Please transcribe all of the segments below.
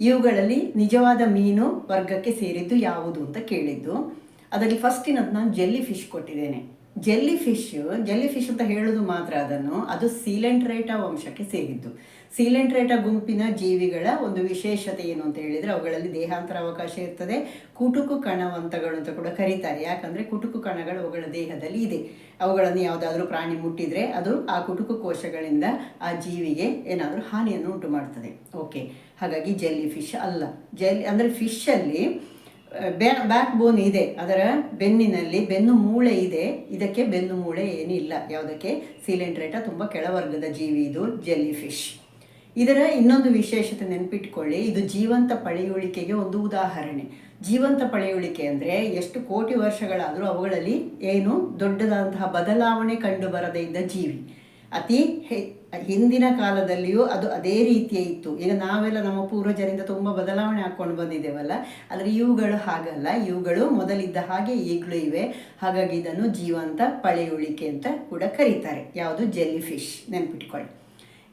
ಇವುಗಳಲ್ಲಿ ನಿಜವಾದ ಮೀನು ವರ್ಗಕ್ಕೆ ಸೇರಿದ್ದು ಯಾವುದು ಅಂತ ಕೇಳಿದ್ದು. ಅದರಲ್ಲಿ ಫಸ್ಟಿನದ್ದು ನಾನು ಜೆಲ್ಲಿ ಫಿಶ್ ಕೊಟ್ಟಿದ್ದೇನೆ. ಜೆಲ್ಲಿ ಫಿಶ್ ಜೆಲ್ಲಿ ಫಿಶ್ ಅಂತ ಹೇಳೋದು ಮಾತ್ರ ಅದನ್ನು, ಅದು ಸೀಲೆಂಟ್ರೇಟಾ ವಂಶಕ್ಕೆ ಸೇರಿದ್ದು. ಸೀಲೆಂಟ್ರೇಟಾ ಗುಂಪಿನ ಜೀವಿಗಳ ಒಂದು ವಿಶೇಷತೆ ಏನು ಅಂತ ಹೇಳಿದರೆ ಅವುಗಳಲ್ಲಿ ದೇಹಾಂತರ ಅವಕಾಶ ಇರ್ತದೆ, ಕುಟುಕು ಕಣವಂತಗಳು ಅಂತ ಕೂಡ ಕರೀತಾರೆ. ಯಾಕಂದರೆ ಕುಟುಕು ಕಣಗಳು ಅವುಗಳ ದೇಹದಲ್ಲಿ ಇದೆ. ಅವುಗಳನ್ನು ಯಾವುದಾದ್ರೂ ಪ್ರಾಣಿ ಮುಟ್ಟಿದರೆ ಅದು ಆ ಕುಟುಕು ಕೋಶಗಳಿಂದ ಆ ಜೀವಿಗೆ ಏನಾದರೂ ಹಾನಿಯನ್ನು ಉಂಟು ಮಾಡ್ತದೆ ಓಕೆ ಹಾಗಾಗಿ ಜೆಲ್ಲಿ ಫಿಶ್ ಅಲ್ಲ. ಜೆಲ್ಲಿ ಅಂದರೆ ಫಿಶಲ್ಲಿ ಬ್ಯಾಕ್ ಬೋನ್ ಇದೆ. ಅದರ ಬೆನ್ನಿನಲ್ಲಿ ಬೆನ್ನು ಮೂಳೆ ಇದೆ. ಇದಕ್ಕೆ ಬೆನ್ನು ಮೂಳೆ ಏನಿಲ್ಲ ಯಾವುದಕ್ಕೆ? ಸಿಲಿಂಡ್ರೇಟ ತುಂಬ ಕೆಳವರ್ಗದ ಜೀವಿ ಇದು ಜೆಲ್ಲಿ ಫಿಶ್ ಇದರ ಇನ್ನೊಂದು ವಿಶೇಷತೆ ನೆನಪಿಟ್ಕೊಳ್ಳಿ. ಇದು ಜೀವಂತ ಪಳೆಯುಳಿಕೆಗೆ ಒಂದು ಉದಾಹರಣೆ. ಜೀವಂತ ಪಳೆಯುಳಿಕೆ ಅಂದರೆ ಎಷ್ಟು ಕೋಟಿ ವರ್ಷಗಳಾದರೂ ಅವುಗಳಲ್ಲಿ ಏನು ದೊಡ್ಡದಾದಂತಹ ಬದಲಾವಣೆ ಕಂಡು ಬರದೇ ಇದ್ದ ಜೀವಿ. ಅತಿ ಹಿಂದಿನ ಕಾಲದಲ್ಲಿಯೂ ಅದು ಅದೇ ರೀತಿಯೇ ಇತ್ತು. ಈಗ ನಾವೆಲ್ಲ ನಮ್ಮ ಪೂರ್ವಜರಿಂದ ತುಂಬ ಬದಲಾವಣೆ ಹಾಕ್ಕೊಂಡು ಬಂದಿದ್ದೇವಲ್ಲ, ಆದರೆ ಇವುಗಳು ಹಾಗಲ್ಲ. ಇವುಗಳು ಮೊದಲಿದ್ದ ಹಾಗೆ ಈಗಲೂ ಇವೆ. ಹಾಗಾಗಿ ಇದನ್ನು ಜೀವಂತ ಪಳೆಯುಳಿಕೆ ಅಂತ ಕೂಡ ಕರೀತಾರೆ. ಯಾವುದು? ಜೆಲ್ಲಿ ಫಿಶ್ ನೆನ್ಪಿಟ್ಕೊಳ್ಳಿ.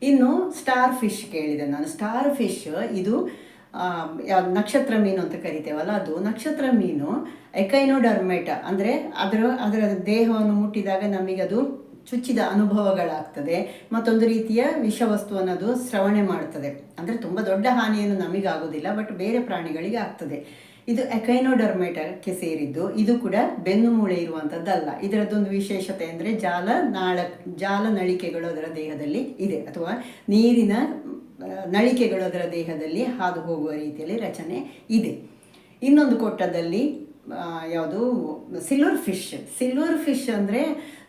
ಇನ್ನು ಸ್ಟಾರ್ ಫಿಶ್ ಕೇಳಿದೆ ನಾನು. ಸ್ಟಾರ್ ಫಿಶ್ ಇದು ಯಾವ್ದು? ನಕ್ಷತ್ರ ಮೀನು ಅಂತ ಕರಿತೇವಲ್ಲ ಅದು. ನಕ್ಷತ್ರ ಮೀನು ಎಕೈನೋಡರ್ಮೇಟ. ಅಂದರೆ ಅದರ ಅದರ ದೇಹವನ್ನು ಮುಟ್ಟಿದಾಗ ನಮಗೆ ಅದು ಚುಚ್ಚಿದ ಅನುಭವಗಳಾಗ್ತದೆ. ಮತ್ತೊಂದು ರೀತಿಯ ವಿಷವಸ್ತುವನ್ನು ಅದು ಸ್ರವಣೆ ಮಾಡ್ತದೆ. ಅಂದರೆ ತುಂಬ ದೊಡ್ಡ ಹಾನಿಯನ್ನು ನಮಗಾಗೋದಿಲ್ಲ ಬಟ್ ಬೇರೆ ಪ್ರಾಣಿಗಳಿಗೆ ಆಗ್ತದೆ. ಇದು ಎಕೈನೋಡರ್ಮೇಟಕ್ಕೆ ಸೇರಿದ್ದು. ಇದು ಕೂಡ ಬೆನ್ನು ಮೂಳೆ ಇರುವಂಥದ್ದಲ್ಲ ಇದರದ್ದೊಂದು ವಿಶೇಷತೆ ಅಂದರೆ ಜಾಲ, ನಾಳ, ಜಾಲ ನಳಿಕೆಗಳು ಅದರ ದೇಹದಲ್ಲಿ ಇದೆ. ಅಥವಾ ನೀರಿನ ನಳಿಕೆಗಳು ಅದರ ದೇಹದಲ್ಲಿ ಹಾದು ಹೋಗುವ ರೀತಿಯಲ್ಲಿ ರಚನೆ ಇದೆ. ಇನ್ನೊಂದು ಕೊಟ್ಟದಲ್ಲಿ ಯಾವುದು? ಸಿಲ್ವರ್ ಫಿಶ್ ಸಿಲ್ವರ್ ಫಿಶ್ ಅಂದರೆ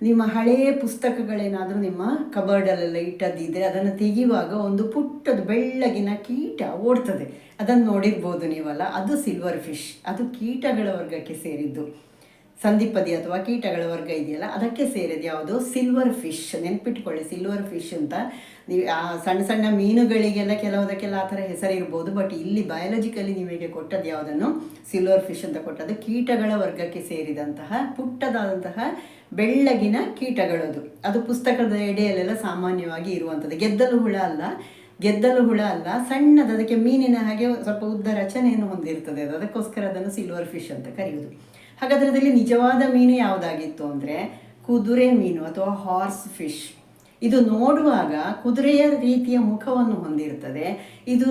ನಿಮ್ಮ ಹಳೆಯ ಪುಸ್ತಕಗಳೇನಾದರೂ ನಿಮ್ಮ ಕಬರ್ಡಲ್ಲೆಲ್ಲ ಇಟ್ಟದ್ದಿದ್ರೆ ಅದನ್ನು ತೆಗೆಯುವಾಗ ಒಂದು ಪುಟ್ಟದ ಬೆಳ್ಳಗಿನ ಕೀಟ ಓಡ್ತದೆ. ಅದನ್ನು ನೋಡಿರ್ಬೋದು ನೀವಲ್ಲ? ಅದು ಸಿಲ್ವರ್ ಫಿಶ್ ಅದು ಕೀಟಗಳ ವರ್ಗಕ್ಕೆ ಸೇರಿದ್ದು. ಸಂಧಿಪದಿ ಅಥವಾ ಕೀಟಗಳ ವರ್ಗ ಇದೆಯಲ್ಲ, ಅದಕ್ಕೆ ಸೇರಿದ ಯಾವುದು? ಸಿಲ್ವರ್ ಫಿಶ್ ನೆನ್ಪಿಟ್ಕೊಳ್ಳಿ ಸಿಲ್ವರ್ ಫಿಶ್ ಅಂತ. ನೀವು, ಆ ಸಣ್ಣ ಸಣ್ಣ ಮೀನುಗಳಿಗೆಲ್ಲ ಕೆಲವುದಕ್ಕೆಲ್ಲ ಆ ಥರ ಹೆಸರಿರ್ಬೋದು ಬಟ್ ಇಲ್ಲಿ ಬಯಾಲಜಿಕಲಿ ನಿಮಗೆ ಕೊಟ್ಟದ್ದು ಯಾವುದನ್ನು? ಸಿಲ್ವರ್ ಫಿಶ್ ಅಂತ ಕೊಟ್ಟದ್ದು. ಕೀಟಗಳ ವರ್ಗಕ್ಕೆ ಸೇರಿದಂತಹ, ಪುಟ್ಟದಾದಂತಹ ಬೆಳ್ಳಗಿನ ಕೀಟಗಳದು. ಅದು ಪುಸ್ತಕದ ಎಡೆಯಲ್ಲೆಲ್ಲ ಸಾಮಾನ್ಯವಾಗಿ ಇರುವಂಥದ್ದು. ಗೆದ್ದಲು ಹುಳ ಅಲ್ಲ. ಗೆದ್ದಲು ಹುಳ ಅಲ್ಲ. ಸಣ್ಣದು, ಅದಕ್ಕೆ ಮೀನಿನ ಹಾಗೆ ಸ್ವಲ್ಪ ಉದ್ದ ರಚನೆಯನ್ನು ಹೊಂದಿರ್ತದೆ ಅದು. ಅದಕ್ಕೋಸ್ಕರ ಅದನ್ನು ಸಿಲ್ವರ್ ಫಿಶ್ ಅಂತ ಕರೆಯುವುದು. ಹಾಗಾದ್ರೆ ಅದರಲ್ಲಿ ನಿಜವಾದ ಮೀನು ಯಾವುದಾಗಿತ್ತು ಅಂದರೆ ಕುದುರೆ ಮೀನು ಅಥವಾ ಹಾರ್ಸ್ ಫಿಶ್ ಇದು ನೋಡುವಾಗ ಕುದುರೆಯ ರೀತಿಯ ಮುಖವನ್ನು ಹೊಂದಿರ್ತದೆ ಇದು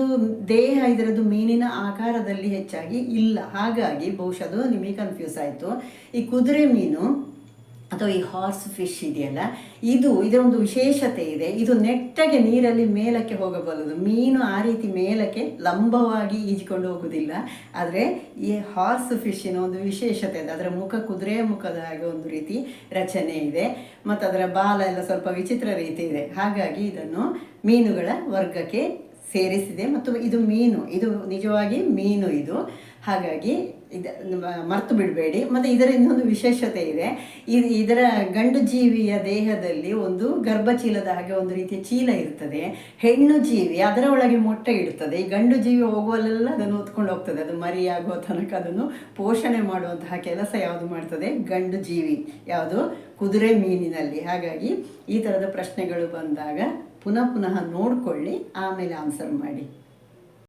ದೇಹ ಇದರದ್ದು ಮೀನಿನ ಆಕಾರದಲ್ಲಿ ಹೆಚ್ಚಾಗಿ ಇಲ್ಲ. ಹಾಗಾಗಿ ಬಹುಶಃ ಅದು ನಿಮಗೆ ಕನ್ಫ್ಯೂಸ್ ಆಯಿತು. ಈ ಕುದುರೆ ಮೀನು ಅಥವಾ ಈ ಹಾರ್ಸ್ ಫಿಶ್ ಇದೆಯಲ್ಲ? ಇದು ಇದರೊಂದು ವಿಶೇಷತೆ ಇದೆ. ಇದು ನೆಟ್ಟಗೆ ನೀರಲ್ಲಿ ಮೇಲಕ್ಕೆ ಹೋಗಬಲ್ಲದು. ಮೀನು ಆ ರೀತಿ ಮೇಲಕ್ಕೆ ಲಂಬವಾಗಿ ಈಜಿಕೊಂಡು ಹೋಗುವುದಿಲ್ಲ. ಆದರೆ ಈ ಹಾರ್ಸ್ ಫಿಶ್ಶಿನ ಒಂದು ವಿಶೇಷತೆ ಇದೆ. ಅದರ ಮುಖ ಕುದುರೆ ಮುಖದ ಹಾಗೆ ಒಂದು ರೀತಿ ರಚನೆ ಇದೆ. ಮತ್ತು ಅದರ ಬಾಲ ಎಲ್ಲ ಸ್ವಲ್ಪ ವಿಚಿತ್ರ ರೀತಿ ಇದೆ. ಹಾಗಾಗಿ ಇದನ್ನು ಮೀನುಗಳ ವರ್ಗಕ್ಕೆ ಸೇರಿಸಿದೆ ಮತ್ತು ಇದು ಮೀನು, ಇದು ನಿಜವಾಗಿ ಮೀನು ಇದು. ಹಾಗಾಗಿ ಇದು ಮರ್ತು ಬಿಡಬೇಡಿ. ಮತ್ತು ಇದರ ಇನ್ನೊಂದು ವಿಶೇಷತೆ ಇದೆ. ಇದು ಇದರ ಗಂಡು ಜೀವಿಯ ದೇಹದಲ್ಲಿ ಒಂದು ಗರ್ಭಚೀಲದ ಹಾಗೆ ಒಂದು ರೀತಿಯ ಚೀಲ ಇರ್ತದೆ. ಹೆಣ್ಣು ಜೀವಿ ಅದರ ಒಳಗೆ ಮೊಟ್ಟೆ ಇಡ್ತದೆ ಈ ಗಂಡು ಜೀವಿ ಹೋಗುವಲ್ಲೆಲ್ಲ ಅದನ್ನು ಹೊತ್ಕೊಂಡು ಹೋಗ್ತದೆ. ಅದು ಮರಿಯಾಗುವ ತನಕ ಅದನ್ನು ಪೋಷಣೆ ಮಾಡುವಂತಹ ಕೆಲಸ ಯಾವುದು ಮಾಡ್ತದೆ? ಗಂಡು ಜೀವಿ ಯಾವುದು? ಕುದುರೆ ಮೀನಿನಲ್ಲಿ. ಹಾಗಾಗಿ ಈ ಥರದ ಪ್ರಶ್ನೆಗಳು ಬಂದಾಗ ಪುನಃ ಪುನಃ ನೋಡಿಕೊಳ್ಳಿ ಆಮೇಲೆ ಆನ್ಸರ್ ಮಾಡಿ.